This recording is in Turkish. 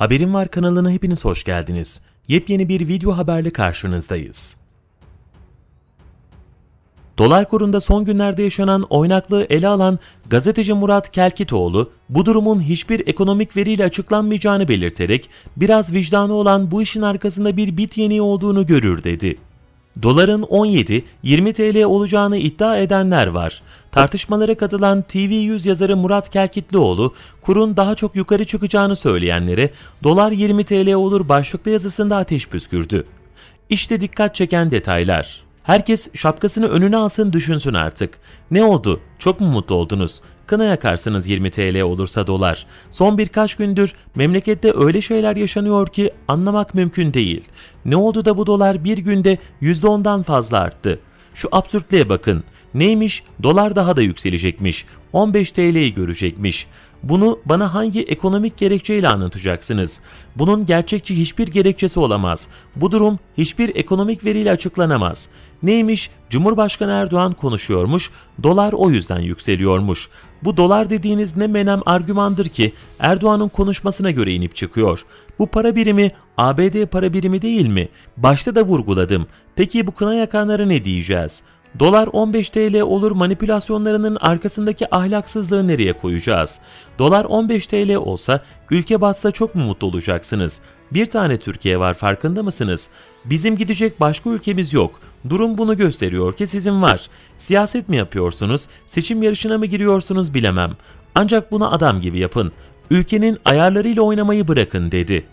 Haberim Var kanalına hepiniz hoş geldiniz. Yepyeni bir video haberle karşınızdayız. Dolar kurunda son günlerde yaşanan oynaklığı ele alan gazeteci Murat Kelkitoğlu, bu durumun hiçbir ekonomik veriyle açıklanmayacağını belirterek biraz vicdanı olan bu işin arkasında bir bit yeniği olduğunu görür dedi. Doların 17-20 TL olacağını iddia edenler var. Tartışmalara katılan TV100 yazarı Murat Kelkitlioğlu, kurun daha çok yukarı çıkacağını söyleyenlere dolar 20 TL olur başlıklı yazısında ateş püskürdü. İşte dikkat çeken detaylar. Herkes şapkasını önüne alsın düşünsün artık. Ne oldu? Çok mu mutlu oldunuz? Kına yakarsınız 20 TL olursa dolar. Son birkaç gündür memlekette öyle şeyler yaşanıyor ki anlamak mümkün değil. Ne oldu da bu dolar bir günde %10'dan fazla arttı? Şu absürtlüğe bakın. Neymiş? Dolar daha da yükselecekmiş. 15 TL'yi görecekmiş. Bunu bana hangi ekonomik gerekçeyle anlatacaksınız? Bunun gerçekçi hiçbir gerekçesi olamaz. Bu durum hiçbir ekonomik veriyle açıklanamaz. Neymiş? Cumhurbaşkanı Erdoğan konuşuyormuş, dolar o yüzden yükseliyormuş. Bu dolar dediğiniz ne menem argümandır ki Erdoğan'ın konuşmasına göre inip çıkıyor. Bu para birimi ABD para birimi değil mi? Başta da vurguladım. Peki bu kına yakanlara ne diyeceğiz? Dolar 15 TL olur manipülasyonlarının arkasındaki ahlaksızlığı nereye koyacağız? Dolar 15 TL olsa ülke batsa çok mu mutlu olacaksınız? Bir tane Türkiye var farkında mısınız? Bizim gidecek başka ülkemiz yok. Durum bunu gösteriyor ki sizin var. Siyaset mi yapıyorsunuz, seçim yarışına mı giriyorsunuz bilemem. Ancak bunu adam gibi yapın. Ülkenin ayarlarıyla oynamayı bırakın dedi.